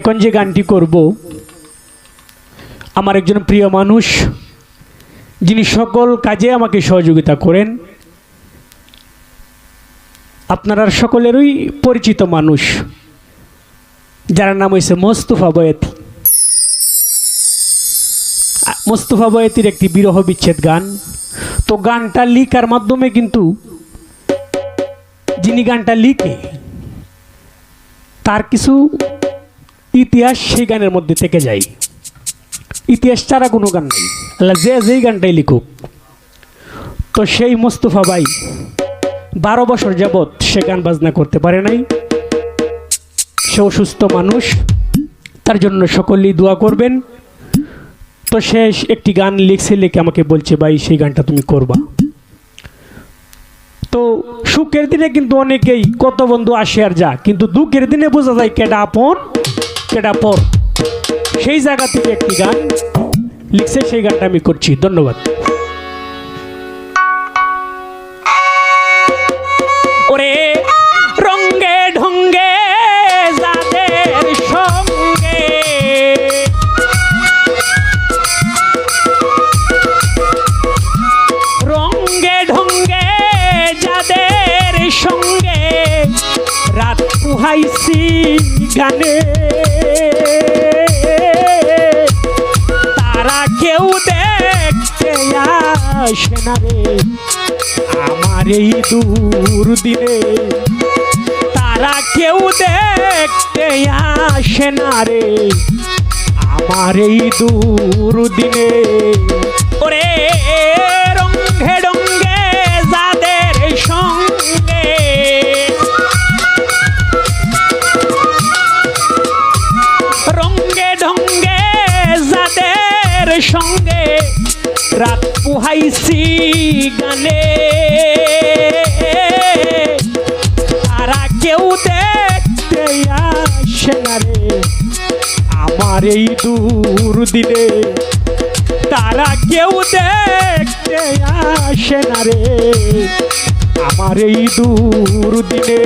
এখন যে গানটি করব। আমার একজন প্রিয় মানুষ, যিনি সকল কাজে আমাকে সহযোগিতা করেন। আপনারা সকলেরই পরিচিত মানুষ, যার নাম হয়েছে মোস্তফা বয়াতি। মোস্তফা বয়াতির একটি বিরহ বিচ্ছেদ গান। তো গানটা লিখার মাধ্যমে কিন্তু যিনি গানটা লিখে, তার কিছু ইতিহাস সেই গানের মধ্যে থেকে যায়। ইতিহাস ছাড়া কোনো গান নেই। আল্লাহ যে যেই গানটাই লিখুক। তো সেই মোস্তফা ভাই বারো বছর যাবৎ সে গান বাজনা করতে পারে নাই। সে অসুস্থ মানুষ, তার জন্য সকলেই দোয়া করবেন। তো সে একটি গান লিখছে, লিখে আমাকে বলছে, ভাই, সেই গানটা তুমি করবা। তো সুখের দিনে কিন্তু অনেকেই কত বন্ধু আসে আর যা, কিন্তু দুঃখের দিনে বোঝা যায় কেডা আপন। কেডা পর সেই জায়গা থেকে একটি গান লিখছে, সেই গানটা আমি করছি। ধন্যবাদ। ওরে রঙ্গে ঢঙ্গে যাদের সঙ্গে রঙ্গে ঢঙ্গে যাদের সঙ্গে রাত পুহাইছি গানে। আমার এই দূর দিনে তারা কেউ দেখতে আসে না রে। আমার এই দূর দিনে ওরে আমার দিলে তারা কেউ দেখতে আসে না রে। আমার এই দূর দিনে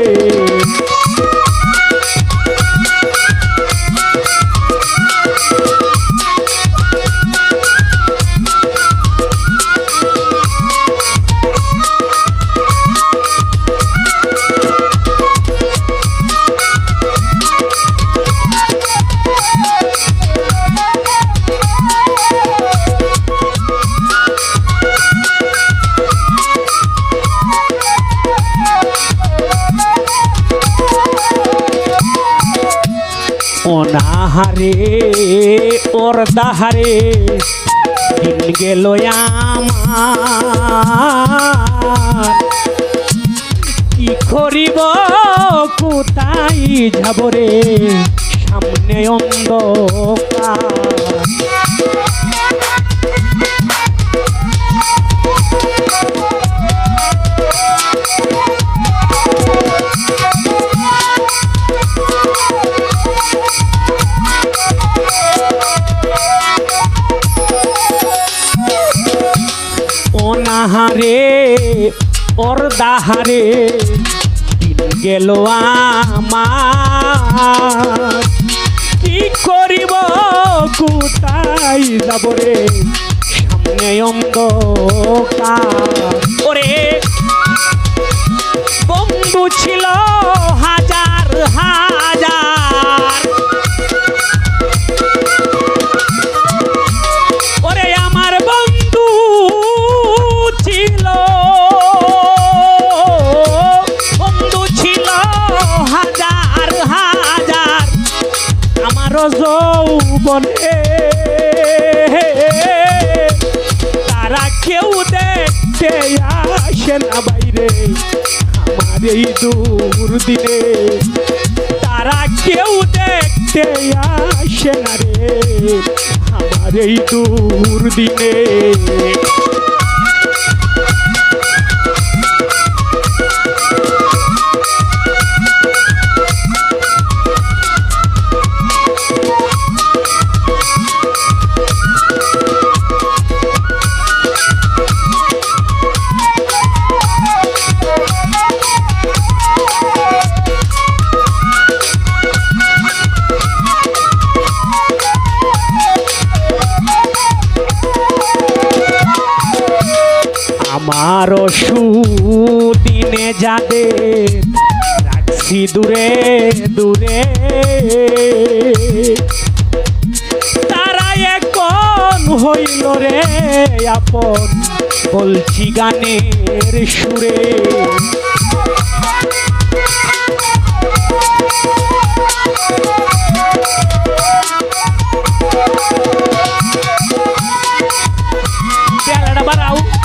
অনাহারে ওর দাহারে দিন গেল কি করিব কোথায় যাব রে? সামনে অন্ধকার। দিন গেল আমার। কি করিব, কোথায় যাব রে? সামনে অন্ধকার। ওরে, বন্ধু ছিল হাজার হাজার যৌবনে। তারা কেউ দেখতে আসে না বাইরে। আমার এই দূর দিনে তারা কেউ দেখতে আসে না রে। আমার এই দূর দিনে রাখছি দূরে দূরে। তারা এখন হইল রে আপন বলছি গানের সুরে। বাড়াও। আমারও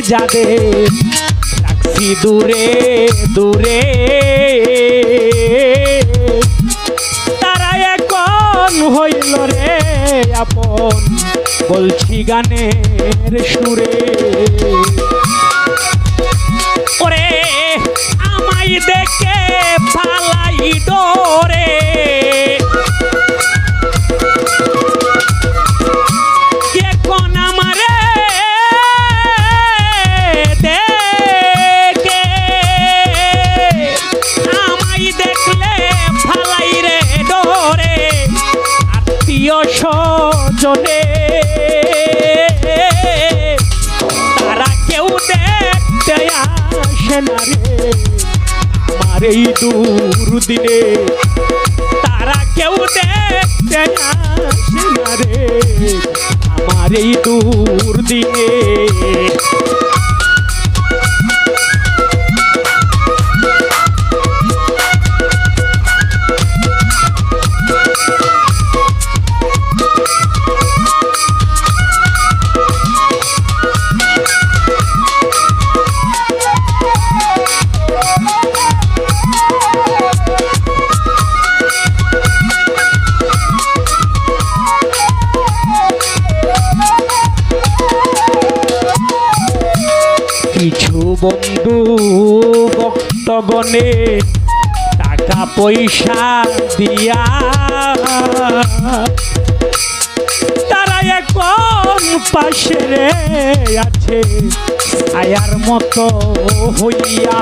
যাবে। রাখছি দূরে দূরে। তারা এখন হইল রে আপন, বলছি গানের সুরে। ওরে, আমায় দেখে পালাই ডরে আমার দূর দিনে তারা কেউ দেখতে আসে না রে। আমার এই দূর কিছু ভক্তগণে টাকা পয়সা দিয়া। তারা এখন পাশে রে আছে আয়ার মতো হইয়া।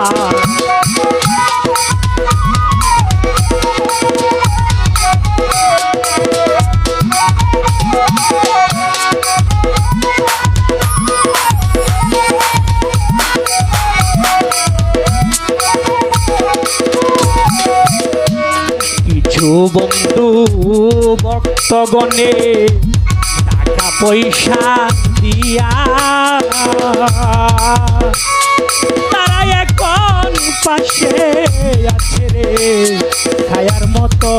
কিছু বন্ধু ভক্তগণে টাকা পয়সা দিয়া তারা এখন পাশে আছে রে খায়ার মতো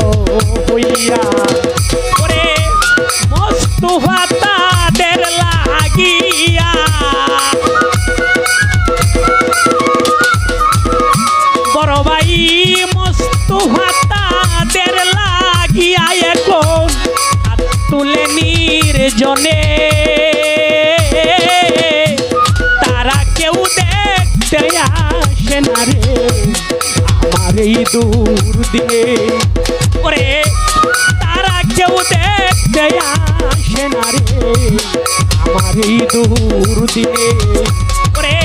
হইয়া আসে না রে, আমার এই দূর দিনে ওরে, তারা কেউ দেখতে আসে না রে, আমার এই দূর দিনে ওরে,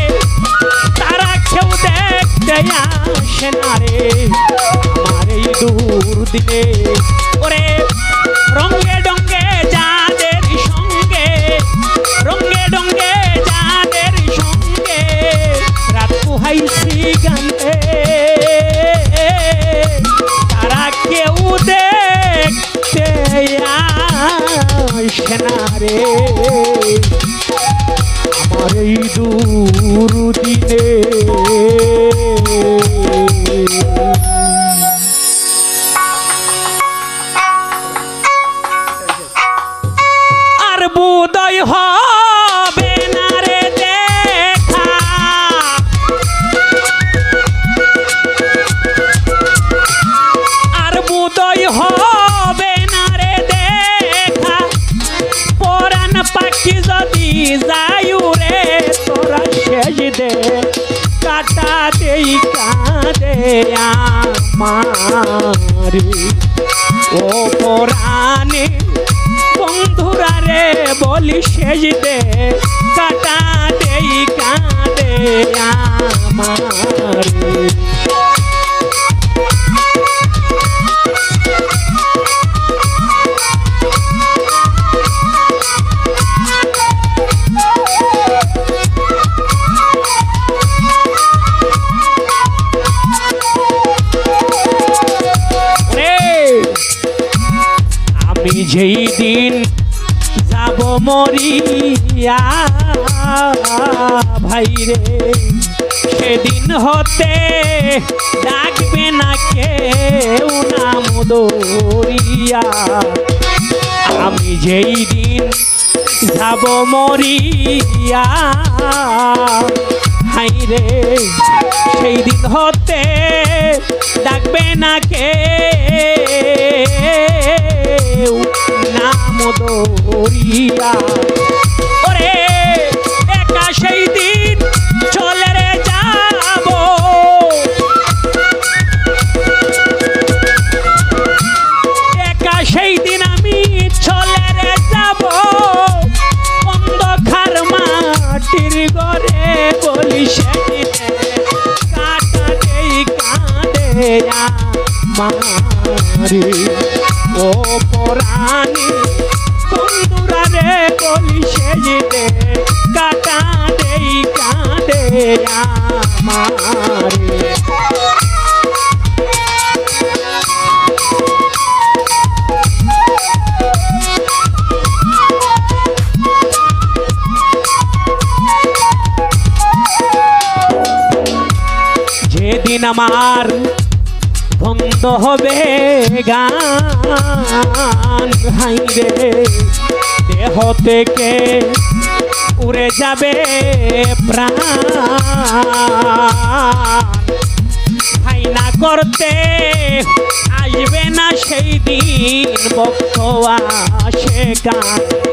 তারা কেউ দেখতে আসে না রে, আমার এই দূর দিনে ওরে রঙ্গে হবে না রে দেখা। আর বোধয় হবে না রে দেখা। পাখি যদি যায়ু রে, তোরা দে, কাটা দেই, কাঁদে আমারি। ও পরাণে বন্ধুরা রে বলি শেষ কাটা দেই কাঁদে আমারি। দিন যাব মরিয়া ভাই রে সেদিন হতে ডাকবে না কেউ নাম দরিয়া আমি যেই দিন যাব মরিয়া হাই রে সেই দিন হতে ডাকবে না কে দরিয়া ওরে, একা সেই দিন চলে রে যাব। একা সেই দিন আমি চলে রে যাব। অন্ধকার মাটির ঘরে বলি সেদিনে কাটা কাঁদে মারি ও পরাণী বন্ধুরা রে বলি সেদিনে কাটা দেই কাঁদে মারি যেদিন আমার বন্ধ হবে গান হাইরে দেহ থেকে উড়ে যাবে প্রাণ। করতে আসবে না সেই দিন ভক্ত আসে গান।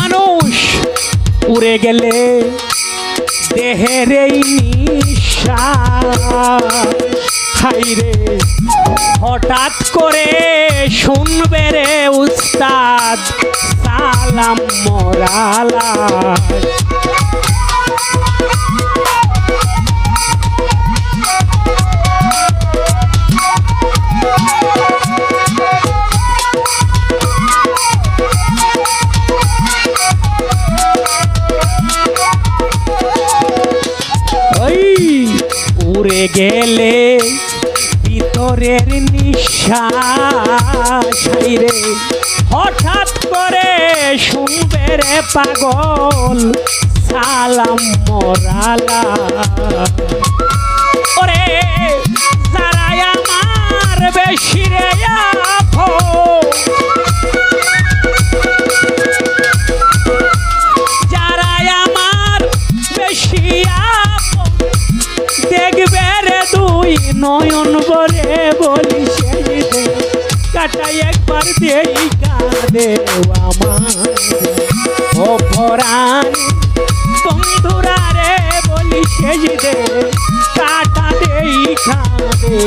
মানুষ উড়ে গেলে দেহের এই হাইরে হঠাৎ করে শুনবে রে সালাম মরালা উড়ে গেলে ভিতরের নিঃশ্বাস রে। হঠাৎ করে শুনবে রে পাগল, সালাম মরালা। ওরে, যারাই আমার বেশি রে যারাই আমার দেখবে রে তুই নয়ন বলি দে কাটাই একবার দেই কাঁদে আমার ও পরাণ বন্ধুরা রে বলি দে কাটা দেই কাঁদে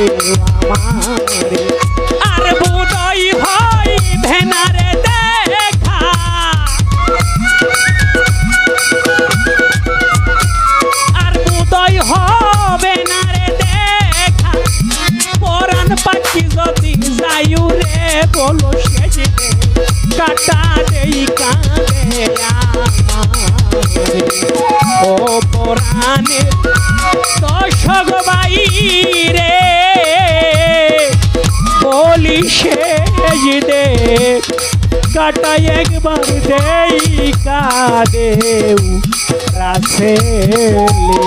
বলো সেজে কাটা দেই কাঁদে। ও পরাণে দর্শক বাই রে বলি সেজ দে, কাটা একবার দেই কাদেউ রাসেলে